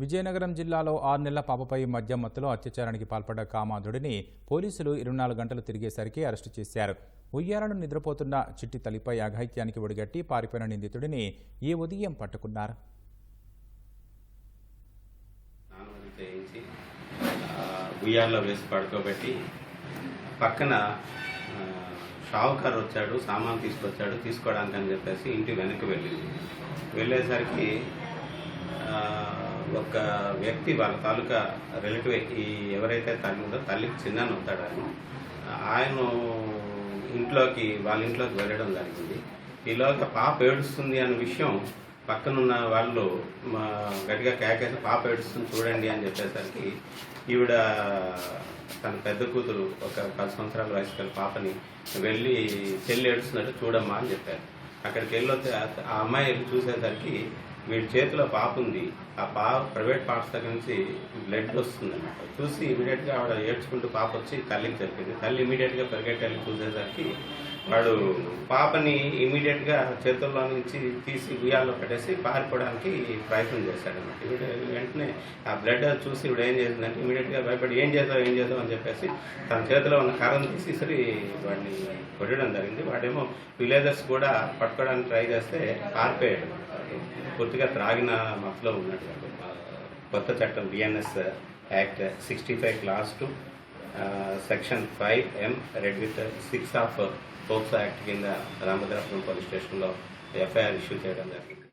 విజయనగరం జిల్లాలో ఆరు నెలల పాపపై మద్యం మత్తులో అత్యాచారానికి పాల్పడ్డ కామాంధుడిని పోలీసులు ఇరవై నాలుగు గంటలు తిరిగేసరికి అరెస్టు చేశారు. ఉయ్యాలను నిద్రపోతున్న చిట్టి తల్లిపై అఘాయిత్యానికి ఒడిగట్టి పారిపోయిన నిందితుడిని ఈ ఉదయం పట్టుకున్నారు. ఉయ్యాల్లో వేసి పడుకోబెట్టి పక్కన షావుకార్ వచ్చాడు సామాన్ తీసుకొచ్చాడు తీసుకోవడానికి అని చెప్పేసి ఇంటి వెనక్కి వెళ్ళింది. వెళ్ళేసరికి ఒక వ్యక్తి వాళ్ళ తాలూకా రిలేటివ్ ఈ ఎవరైతే తల్లి ఉందో తల్లికి చిన్న అవుతాడు ఆయన. ఆయన ఇంట్లోకి వాళ్ళ ఇంట్లోకి వెళ్ళడం జరిగింది. ఈలోగా పాప ఏడుస్తుంది అనే విషయం పక్కనున్న వాళ్ళు మా గట్టిగా కేకేసి పాప ఏడుస్తుంది చూడండి అని చెప్పేసరికి ఈవిడ తన పెద్ద కూతురు ఒక పది సంవత్సరాల వయసు గల పాపని వెళ్ళి చెల్లి ఏడుస్తున్నట్టు చూడమ్మా అని చెప్పారు. అక్కడికి వెళ్ళి ఆ- ఆ అమ్మాయి వెళ్ళి చూసేసరికి వీడి చేతిలో పాప ఉంది. ఆ పాప ప్రైవేట్ పార్ట్స్ దగ్గర నుంచి బ్లడ్ వస్తుంది అనమాట చూసి ఇమీడియట్గా ఆవిడ ఏడ్చుకుంటూ పాప వచ్చి తల్లికి చెప్పింది తల్లి ఇమీడియట్గా పరిగెట్టి వెళ్ళి చూసేసరికి వాడు పాపని ఇమీడియట్గా చేతుల్లో నుంచి తీసి ఉయ్యాల్లో పెట్టేసి పారిపోవడానికి ప్రయత్నం చేశాడు అనమాట వెంటనే ఆ బ్లడ్ చూసి ఇప్పుడు ఏం చేసిందంటే ఇమీడియట్గా భయపడి ఏం చేద్దాం ఏం చేద్దాం అని చెప్పేసి తన చేతిలో ఉన్న కర్రను తీసి సరి వాడిని కొట్టడం జరిగింది. వాడేమో విలేజర్స్ కూడా పట్టుకోవడానికి ట్రై చేస్తే పారిపోయాడు. పూర్తిగా త్రాగిన మఫ్లో ఉన్నాడు కొత్త చట్టం BNS act sixty five clause two section five M read with six of POCSO act కింద రామభద్రాపురం పోలీస్ స్టేషన్లో ఎఫ్ఐఆర్ ఇష్యూ చేయడం జరిగింది.